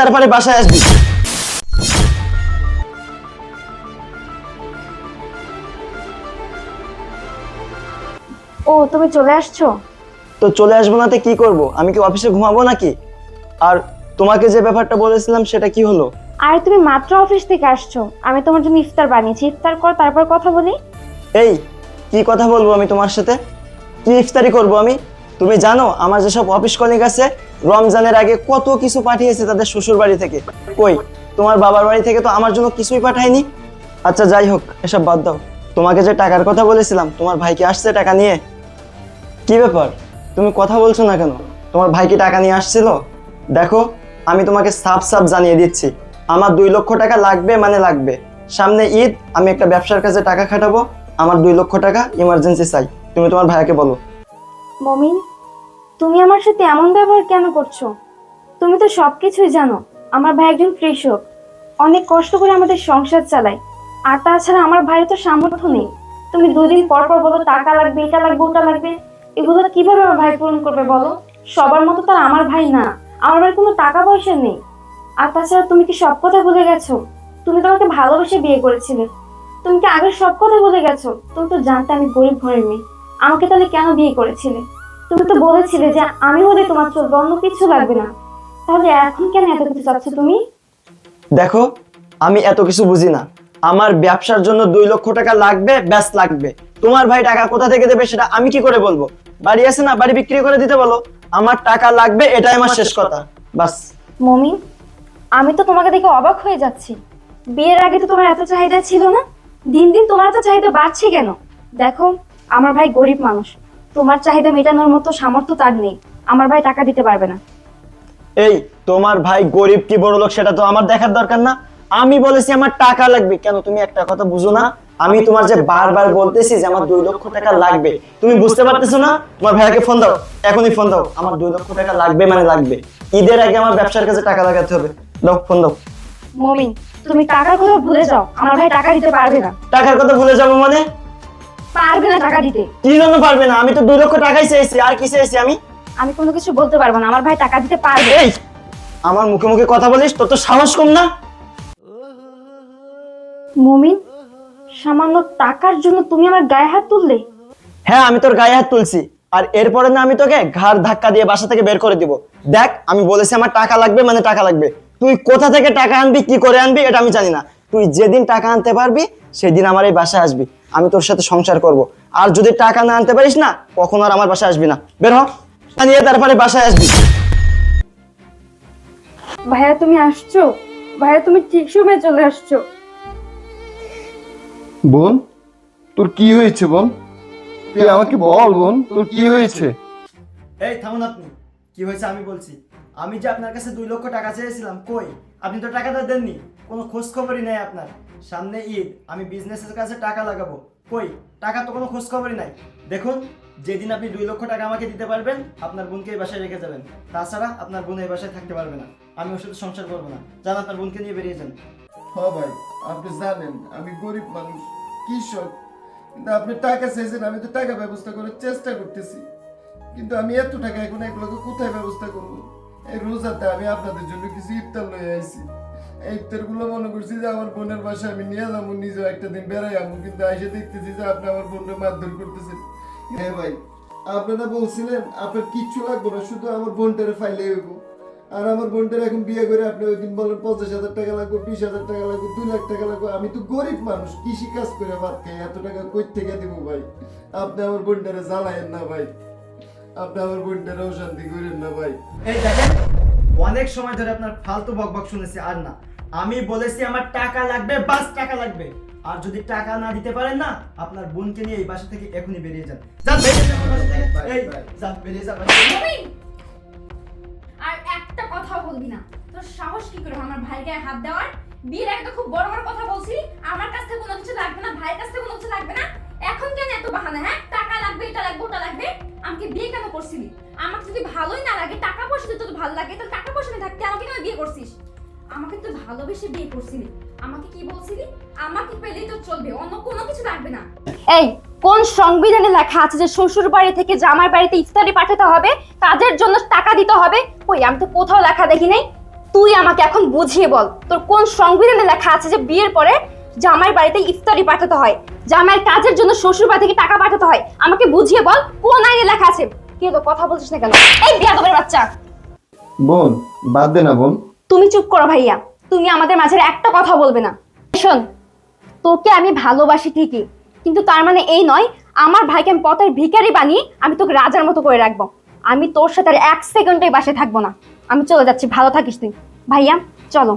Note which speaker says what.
Speaker 1: তারপরে বাসায় আসবি
Speaker 2: ও তুমি চলে আসছো?
Speaker 1: তো চলে আসব না তো কি করব? আমি কি অফিসে ঘুমাবো নাকি? আর তোমাকে যে ব্যাপারটা বলেছিলাম সেটা কি হলো?
Speaker 2: আর তুমি মাত্র অফিস থেকে আসছো। আমি তোমার জন্য ইফতার বানিয়েছি। ইফতার কর তারপর কথা বলি।
Speaker 1: এই কি কথা বলব আমি তোমার সাথে? কি ইফতারি করব আমি? তুমি জানো, আমার যেসব অফিস কলিগ আছে, রমজানের আগে কত কিছু পাঠিয়েছে তাদের শ্বশুর বাড়ি থেকে। কই, তোমার বাবার বাড়ি থেকে তো আমার জন্য কিছুই পাঠায়নি? আচ্ছা যাই হোক, এসব বাদ দাও। তোমাকে যে টাকার কথা বলেছিলাম, তোমার ভাই কি আসছে টাকা নিয়ে? কি ব্যাপার? তুমি কথা বলছো না কেন? তোমার ভাই কি টাকা নিয়ে আসছিল? দেখো, আমি তোমাকে সাফ সাফ জানিয়ে দিচ্ছি। আমার দুই লক্ষ টাকা লাগবে মানে লাগবে। সামনে ঈদ, আমি একটা ব্যবসার কাছে টাকা খাটাবো। আমার দুই লক্ষ টাকা ইমার্জেন্সি চাই। তুমি তোমার ভাইয়াকে বলো।
Speaker 2: মমিন তুমি আমার সাথে এমন ব্যবহার কেন করছ? তুমি তো সবকিছুই জানো। আমার ভাই একজন কৃষক। অনেক কষ্ট করে আমাদের সংসার চালায়। আর তাছাড়া আমার ভাইয়ের তো সামর্থ্য নেই। তুমি দুদিন পর পর বলো, টাকা লাগবে, এটা লাগবে, ওটা লাগবে। এগুলো কীভাবে আমার ভাই পূরণ করবে বলো? সবার মতো তো আর আমার ভাই না। আমার ভাই কোনো টাকা পয়সা নেই। আর তাছাড়া তুমি কি সব কথা ভুলে গেছো? তুমি তো আমাকে ভালোবেসে বিয়ে করেছিলে। তুমি কি আগের সব কথা ভুলে গেছো? তুমি তো জানতে আমি গরিব ঘরের মেয়ে। আমাকে তাহলে কেন বিয়ে করেছিলে? তুমি তো বলেছিলে যে আমি হলে তোমার চলবে অন্য কিছু লাগবে না। তাহলে এখন কেন এত কিছু চাচ্ছ তুমি?
Speaker 1: দেখো আমি এত কিছু বুঝি না। আমার ব্যবসার জন্য দুই লক্ষ টাকা লাগবে ব্যাস লাগবে। তোমার ভাই টাকা কোথা থেকে দেবে সেটা আমি কি করে বলব? বাড়ি আছে না বাড়ি বিক্রি করে দিতে বলো। আমার টাকা লাগবে এটাই আমার শেষ কথা। বাস
Speaker 2: মমিন আমি তো তোমাকে দেখে অবাক হয়ে যাচ্ছি। বিয়ের আগে তো তোমার এত চাহিদা ছিল না? দিন দিন তোমার এত চাহিদা বাড়ছে কেন? দেখো আমার ভাই গরিব মানুষ। তোমার চাহিদা মেটানোর মতো সামর্থ্য তার নেই। আমার ভাই টাকা দিতে পারবে না।
Speaker 1: এই তোমার ভাই গরিব কি বড় লোক সেটা তো আমার দেখার দরকার না। আমি বলেছি আমার টাকা লাগবে। কেন তুমি একটা কথা বুঝো না? আমি তোমার যে বারবার বলতেছি যে আমার দুই লক্ষ টাকা লাগবে তুমি বুঝতে পারতেছো না? তোমার ভাইয়াকে ফোন দাও। এখনই ফোন দাও। আমার দুই লক্ষ টাকা লাগবে মানে লাগবে। ঈদের আগে আমার ব্যবসার কাছে টাকা লাগাতে হবে। দাও ফোন দাও।
Speaker 2: মমিন তুমি টাকার কথা ভুলে যাও। আমার ভাই টাকা দিতে পারবে না।
Speaker 1: টাকার কথা ভুলে যাব মানে?
Speaker 2: পারবে না টাকা দিতে।
Speaker 1: কি জন্য পারবে না? আমি তো দুই লক্ষ টাকাই চেয়েছি আর কি চেয়েছি আমি?
Speaker 2: আমি কোনো কিছু বলতে পারব না আমার ভাই টাকা দিতে পারবে।
Speaker 1: এই আমার মুখে মুখে কথা বলিস তোর তো সাহস কম না?
Speaker 2: মমিন সামান্য টাকার জন্য তুমি আমার গায়ে হাত তুললে?
Speaker 1: হ্যাঁ আমি তোর গায়ে হাত তুলছি আর এরপরে না আমি তোকে ঘাড় ধাক্কা দিয়ে বাসা থেকে বের করে দিব। দেখ আমি বলেছি আমার টাকা লাগবে মানে টাকা লাগবে। তুই কোথা থেকে টাকা আনবি কি করে আনবি এটা আমি জানি না। তুই যেদিন টাকা আনতে পারবি সেদিন আমার এই বাসায় আসবি। আমি তোর সাথে সংসার করব। আর যদি টাকা না আনতে পারিস না কখনো আর আমার বাসায় আসবি না। বের হ। নিয়ে তারপরে বাসায় আসবি।
Speaker 2: ভাইয়া তুমি আসছো? ভাইয়া তুমি ঠিক সময় চলে আসছো।
Speaker 3: বোন তোর কি হয়েছে বোন? তুই আমাকে বল বোন তোর কি হয়েছে?
Speaker 1: এই থামুন আপনি। কি হয়েছে আমি বলছি। আমি যে আপনার কাছে দুই লক্ষ টাকা চেয়েছিলাম কই? আপনি তো টাকাটা দেননি। কোনো খোঁজ খবরই নেই আপনার। সামনে ঈদ, আমি বিজনেসের কাছে টাকা লাগাবো। কই? টাকা তো কোনো খোঁজ খবরই নাই। দেখুন, যেদিন আপনি দুই লক্ষ টাকা আমাকে দিতে পারবেন, আপনার বোনকে এই বাসায় রেখে যাবেন। তাছাড়া আপনার বোন এই বাসায় থাকতে পারবে না। আমি ওর সাথে সংসার করব না। যান, আপনার বোনকে নিয়ে বেরিয়ে যান।
Speaker 3: ভাই, আপনি জানেন, আমি গরিব মানুষ, কৃষক। কিন্তু আপনি টাকা চাইছেন, আমি তো টাকা ব্যবস্থা করার চেষ্টা করতেছি। কিন্তু আমি এত টাকা এখন এগুলোকে কোথায় ব্যবস্থা করব? এই রোজাতে আমি আপনাদের জন্য কিছু ইফতার লয়ে আইছি। মনে করছি যে আমার বোনের বাসায় আমি নিয়ে যাব, নিজেও একটা দিন বেড়াই যাব কিন্তু এসে দেখতেছি যে আপনি আমার মারধর করতেছেন। হ্যাঁ ভাই, আপনারা বলছিলেন, আপনার কিচ্ছু লাগবে না, শুধু আমার বোনটারে ফাইলে হইব। আর আমার বোনটার এখন বিয়ে করে আপনি ওই দিন বলেন পঞ্চাশ হাজার টাকা লাগবে, বিশ হাজার টাকা লাগবে, দুই লাখ টাকা লাগবে। আমি তো গরিব মানুষ, কৃষি কাজ করে ভাত খাই, এত টাকা কই থেকে দিব ভাই? আপনি আমার বোনটারে জ্বালায়েন না ভাই। আপনি আমার বোনটারে অশান্তি করেন না ভাই।
Speaker 1: এই দেখেন, অনেক সময় ধরে আপনার ফালতু বকবক শুনেছি, আর না। আমি বলেছি আমার টাকা লাগবে বাস টাকা লাগবে। আর যদি টাকা না দিতে পারেন না আপনার বোনকে নিয়ে এই বাসা থেকে এখনই বেরিয়ে যান। যান বেরিয়ে যান বাসা থেকে। এই যান বেরিয়ে যান বাসা থেকে।
Speaker 4: মমিন আর একটা কথা বলবি না। তোর সাহস কি করে? আমার গায়ে হাত দেওয়ার? বিয়ের আগে তো খুব বড় বড় কথা বলছি। আমার কাছ থেকে কোনো কিছু লাগবে না ভাইয়ের কাছ থেকে কোনো কিছু লাগবে না। এখন কেন এত বাহানা হ্যাঁ? টাকা লাগবে এটা লাগবে ওটা লাগবে। আমাকে বিয়ে কেন করছিলি? আমাকে যদি ভালোই না লাগে টাকা পয়সা যদি তোর ভালো লাগে তাহলে টাকা পয়সা নিয়ে থাকতে আমাকে তুই ভালোবেসে বিয়ে করছিলি। আমাকে কি বলছিলি? আমাকে পেলেই তো চলবে অন্য কোনো কিছু লাগবে না।
Speaker 2: এই কোন সংবিধানে লেখা আছে যে শ্বশুর বাড়ি থেকে জামাই বাড়িতে ইফতারি পাঠাতে হবে কাজের জন্য টাকা দিতে হবে? কই আমি তো কোথাও লেখা দেখি নাই। তুই আমাকে এখন বুঝিয়ে বল তোর কোন সংবিধানে লেখা আছে যে বিয়ের পরে জামাই বাড়িতে ইফতারি পাঠাতে হয়? জামাইয়ের কাজের জন্য শ্বশুর বাড়ি থেকে টাকা পাঠাতে হয়। আমাকে বুঝিয়ে বল কোন আইনে লেখা আছে? কি তো কথা বলছিস না কেন? এই বিয়াদবের বাচ্চা।
Speaker 3: বোন বাদ দে না বোন।
Speaker 2: তুমি চুপ করো ভাইয়া। তুমি আমাদের মাঝে একটা কথা বলবে না। শোন, তোকে আমি ভালোবাসি ঠিকই, কিন্তু তার মানে এই নয়, আমার ভাইকে আমি পথের ভিখারি বানিয়ে আমি তোকে রাজার মতো করে রাখব। আমি তোর সাথে আর এক সেকেন্ডে বাসে থাকব না। আমি চলে যাচ্ছি, ভালো থাকিস তুই। ভাইয়া, চলো।